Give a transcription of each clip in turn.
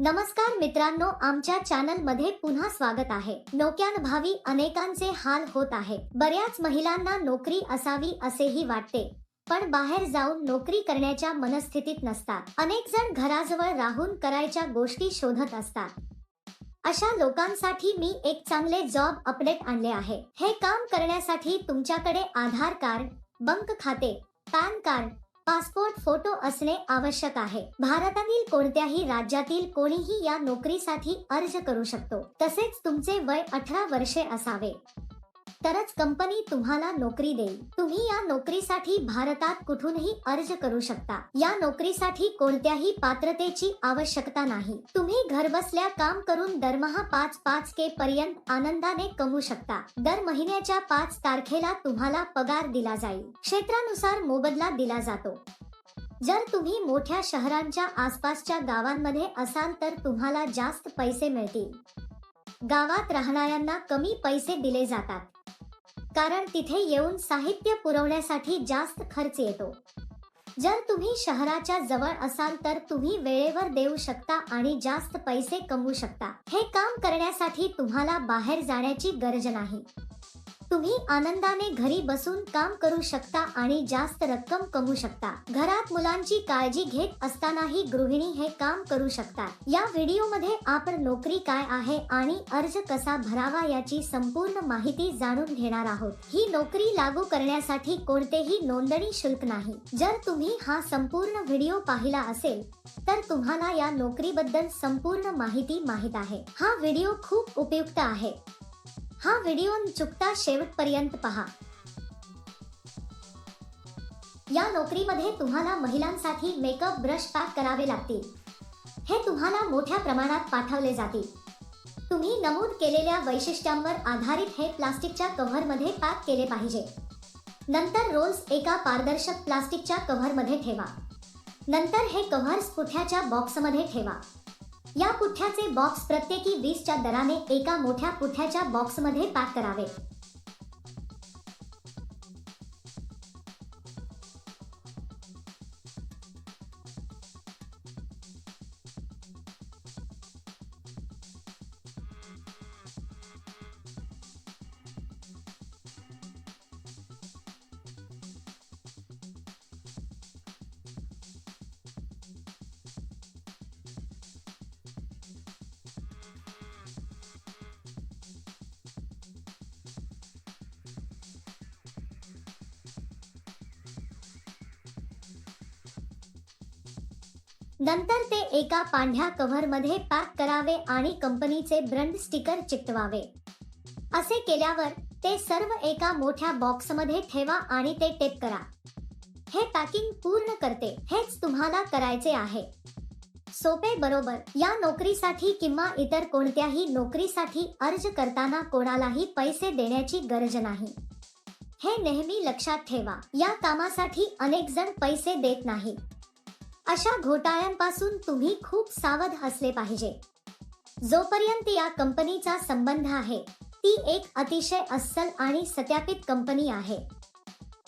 नमस्कार मित्रांनो आमच्या चॅनलमध्ये पुन्हा स्वागत आहे. नोक्यानभावी अनेकांचे हाल होत आहे. बऱ्याच महिलांना नोकरी असावी असेही वाटते. पण बाहेर जाऊन नोकरी करण्याच्या मनस्थितीत नसतात. अनेक जण घराजवळ राहून करायच्या गोष्टी शोधत असतात. अशा लोकांसाठी मी एक चांगले जॉब अपडेट आणले आहे. हे काम करण्यासाठी तुमच्याकडे आधार कार्ड बँक खाते पॅन कार्ड पासपोर्ट फोटो असणे आवश्यक आहे. भारतातील कोणत्याही राज्यातील कोणीही या नोकरीसाठी अर्ज करू शकतो. तसेच तुमचे वय अठरा वर्षे असावे. तरच कंपनी तुम्हाला नोकरी देईल. तुम्ही या नोकरीसाठी भारतात कुठूनही अर्ज करू शकता. या नोकरीसाठी कोणत्याही पात्रतेची आवश्यकता नाही. तुम्ही घरबसल्या काम करून दरमहा पाच पाच के पर्यंत आनंदाने कमवू शकता. दर महिन्याच्या पाच तारखेला तुम्हाला पगार दिला जाईल. क्षेत्रानुसार मोबदला दिला जातो. जर तुम्ही मोठ्या शहरांच्या आसपासच्या गावांमध्ये असाल तर तुम्हाला जास्त पैसे मिळतील. गावात राहणाऱ्यांना कमी पैसे दिले जातात. कारण तिथे येऊन साहित्य पुरवण्यासाठी जास्त खर्च येतो. जर तुम्ही शहराच्या जवळ असाल तर तुम्ही वेळेवर देऊ शकता आणि जास्त पैसे कमवू शकता. हे काम करण्यासाठी तुम्हाला बाहेर जाण्याची गरज नाही. तुम्ही आनंदाने घरी बसून काम करू शकता आणि जास्त रक्कम कमवू शकता. घरात मुलांची काळजी घेत असतानाही गृहिणी हे काम करू शकतात. या व्हिडिओमध्ये आपण नोकरी काय आहे आणि अर्ज कसा भरावा याची संपूर्ण माहिती जाणून घेणार आहोत. ही नोकरी लागू करण्यासाठी कोणतेही नोंदणी शुल्क नाही. जर तुम्ही हा संपूर्ण व्हिडिओ पाहिला असेल तर तुम्हाला या नोकरीबद्दल संपूर्ण माहिती माहीत आहे. हा व्हिडिओ खूप उपयुक्त आहे. हा व्हिडिओ चुकता शेवटपर्यंत पहा. या नोकरीमध्ये तुम्हाला महिलांसाठी मेकअप ब्रश पॅक करावे लागतील. हे तुम्हाला मोठ्या प्रमाणात पाठवले जातील. तुम्ही नमूद केलेल्या वैशिष्ट्यांवर आधारित हे प्लास्टिकच्या कव्हरमध्ये पॅक केले पाहिजे. नंतर रोल्स एका पारदर्शक प्लास्टिकच्या कव्हरमध्ये ठेवा. नंतर हे कव्हर्स पुठ्याच्या बॉक्समध्ये ठेवा. या पुठ्याचे बॉक्स प्रत्येकी वीसच्या दराने एका मोठ्या पुठ्याच्या बॉक्समध्ये पॅक करावे. नंतर ते एका पांढऱ्या कव्हरमध्ये पॅक करावे आणि कंपनीचे ब्रँड स्टिकर चिकटवावे. असे केल्यावर ते सर्व एका मोठ्या बॉक्समध्ये ठेवा आणि ते टेप करा. हे पॅकिंग पूर्ण करते हेच तुम्हाला करायचे आहे. सोपे बरोबर या नोकरीसाठी किंवा इतर कोणत्याही नोकरीसाठी अर्ज करताना कोणालाही पैसे देण्याची गरज नाही. हे नेहमी लक्षात ठेवा या कामासाठी अनेक जण पैसे देत नाहीत अशा घोटाळ्यांपासून तुम्ही खूप सावध असले पाहिजे. जोपर्यंत या कंपनीचा संबंध आहे ती एक अतिशय अस्सल आणि सत्यापित कंपनी आहे.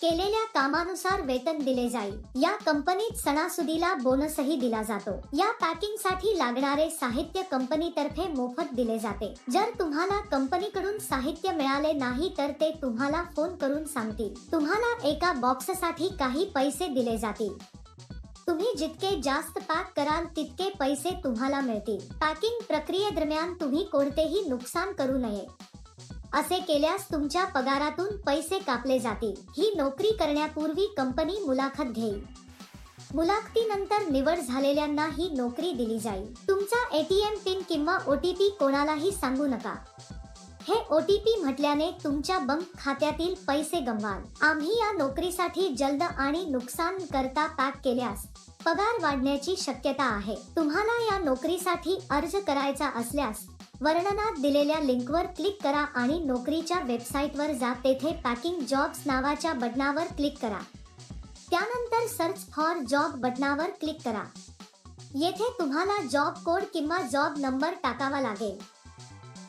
केलेल्या कामानुसार वेतन दिले जाईल. या कंपनीत सणासुदीला बोनसही दिला जातो. या पॅकिंगसाठी लागणारे साहित्य कंपनीतर्फे मोफत दिले जाते. जर तुम्हाला कंपनीकडून साहित्य मिळाले नाही तर ते तुम्हाला फोन करून सांगतील. तुम्हाला एका बॉक्ससाठी काही पैसे दिले जातील. तुम्ही जितके जास्त पॅक कराल तितके पैसे तुम्हाला मिळतील. पॅकिंग प्रक्रियेदरम्यान तुम्ही कोणतेही नुकसान करू नये. असे केल्यास तुमच्या पगारातून पैसे कापले जातील. ही नोकरी करण्यापूर्वी कंपनी मुलाखत घेईल. मुलाखतीनंतर निवड झालेल्यांना ही नोकरी दिली जाईल. तुमचा एटीएम पिन किंवा ओटीपी कोणालाही सांगू नका. हे ओ टी पी म्हटल्याने तुमच्या बँक खात्यातील पैसे गमवाल आम्ही या नोकरीसाठी जलद आणि नुकसान करता पॅक केल्यास पगार वाढण्याची शक्यता आहे. तुम्हाला या नोकरीसाठी अर्ज करायचा असल्यास वर्णनात दिलेल्या लिंकवर क्लिक करा आणि नोकरीच्या वेबसाईटवर जा. तेथे पॅकिंग जॉब्स नावाच्या बटनावर क्लिक करा. त्यानंतर सर्च फॉर जॉब बटनावर क्लिक करा. येथे तुम्हाला जॉब कोड किंवा जॉब नंबर टाकावा लागेल.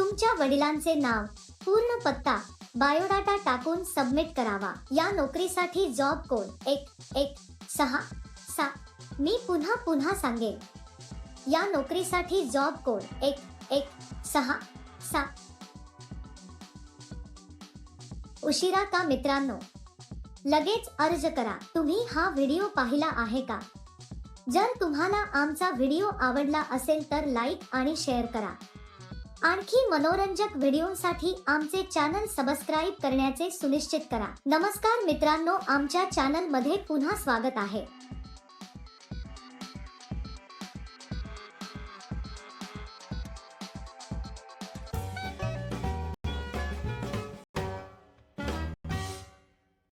तुमच्या वडिलांचे नाव पूर्ण पत्ता बायोडाटा टाकून सबमिट करावा. या नोकरीसाठी जॉब कोड एक एक सहा सात. मी पुन्हा पुन्हा सांगेन. या नोकरीसाठी जॉब कोड एक एक सहा सात. उशिरा का मित्रांनो? लगेच अर्ज करा. तुम्ही हा व्हिडिओ पाहिला आहे का? जर तुम्हाला आमचा व्हिडिओ आवडला असेल तर लाईक आणि शेअर करा. आणखी मनोरंजक व्हिडिओसाठी आमचे चॅनल सबस्क्राईब करण्याचे सुनिश्चित करा. नमस्कार मित्रांनो आमच्या चॅनलमध्ये पुन्हा स्वागत आहे.